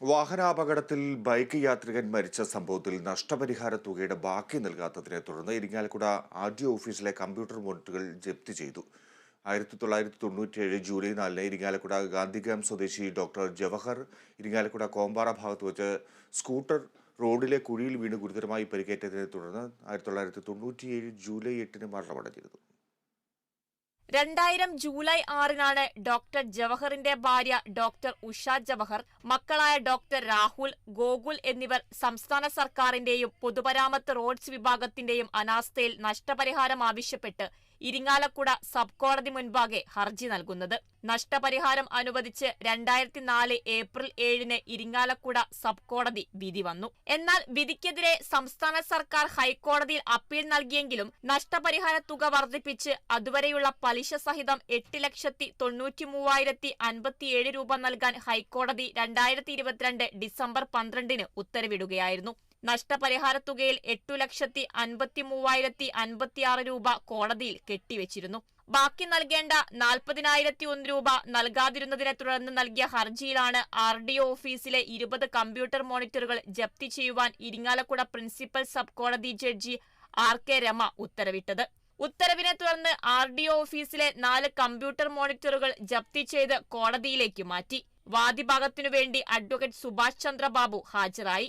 വാഹനാപകടത്തിൽ ബൈക്ക് യാത്രികൻ മരിച്ച സംഭവത്തിൽ നഷ്ടപരിഹാര തുകയുടെ ബാക്കി നൽകാത്തതിനെ തുടർന്ന് ഇരിങ്ങാലക്കുട ആർ ഡി ഓഫീസിലെ കമ്പ്യൂട്ടർ മോണിറ്ററുകൾ ജപ്തി ചെയ്തു. ആയിരത്തി തൊള്ളായിരത്തി തൊണ്ണൂറ്റിയേഴ് ജൂലൈ നാലിന് ഇരിങ്ങാലക്കുട ഗാന്ധിഗ്രാം സ്വദേശി ഡോക്ടർ ജവഹർ ഇരിങ്ങാലക്കുട കോമ്പാറ ഭാഗത്ത് വെച്ച് സ്കൂട്ടർ റോഡിലെ കുഴിയിൽ വീണ് ഗുരുതരമായി പരിക്കേറ്റതിനെ തുടർന്ന് ആയിരത്തി തൊള്ളായിരത്തി തൊണ്ണൂറ്റിയേഴ് ജൂലൈ എട്ടിന് മരണമടഞ്ഞിരുന്നു. രണ്ടായിരം ജൂലൈ ആറിനാണ് ഡോക്ടർ ജവഹറിന്റെ ഭാര്യ ഡോക്ടർ ഉഷ ജവഹർ മക്കളായ ഡോക്ടർ രാഹുൽ ഗോകുൽ എന്നിവർ സംസ്ഥാന സർക്കാരിന്റെയും പൊതുമരാമത്ത് റോഡ്സ് വിഭാഗത്തിന്റെയും അനാസ്ഥയിൽ നഷ്ടപരിഹാരം ആവശ്യപ്പെട്ട് ഇരിങ്ങാലക്കുട സബ് കോടതി മുൻപാകെ ഹർജി നൽകുന്നത്. നഷ്ടപരിഹാരം അനുവദിച്ച് രണ്ടായിരത്തി നാല് ഏപ്രിൽ ഏഴിന് ഇരിങ്ങാലക്കുട സബ് കോടതി വിധി വന്നു. എന്നാൽ വിധിക്കെതിരെ സംസ്ഥാന സർക്കാർ ഹൈക്കോടതിയിൽ അപ്പീൽ നൽകിയെങ്കിലും നഷ്ടപരിഹാര തുക വർദ്ധിപ്പിച്ച് അതുവരെയുള്ള പലിശ സഹിതം എട്ട് ലക്ഷത്തി തൊണ്ണൂറ്റി മൂവായിരത്തി അൻപത്തിയേഴ് രൂപ നൽകാൻ ഹൈക്കോടതി രണ്ടായിരത്തി ഇരുപത്തിരണ്ട് ഡിസംബർ പന്ത്രണ്ടിന് ഉത്തരവിടുകയായിരുന്നു. നഷ്ടപരിഹാര തുകയിൽ എട്ടു ലക്ഷത്തി അൻപത്തി മൂവായിരത്തി അൻപത്തിയാറ് രൂപ കോടതിയിൽ കെട്ടിവെച്ചിരുന്നു. ബാക്കി നൽകേണ്ട നാൽപ്പതിനായിരത്തി ഒന്ന് രൂപ നൽകാതിരുന്നതിനെ തുടർന്ന് നൽകിയ ഹർജിയിലാണ് ആർ ഡി ഒ ഓഫീസിലെ ഇരുപത് കമ്പ്യൂട്ടർ മോണിറ്ററുകൾ ജപ്തി ചെയ്യുവാൻ ഇരിങ്ങാലക്കുട പ്രിൻസിപ്പൽ സബ് കോടതി ജഡ്ജി ആർ കെ രമ ഉത്തരവിട്ടത്. ഉത്തരവിനെ തുടർന്ന് ആർ ഡി ഒ ഓഫീസിലെ നാല് കമ്പ്യൂട്ടർ മോണിറ്ററുകൾ ജപ്തി ചെയ്ത് കോടതിയിലേക്ക് മാറ്റി. വാദിഭാഗത്തിനു വേണ്ടി അഡ്വക്കേറ്റ് സുഭാഷ് ചന്ദ്രബാബു ഹാജരായി.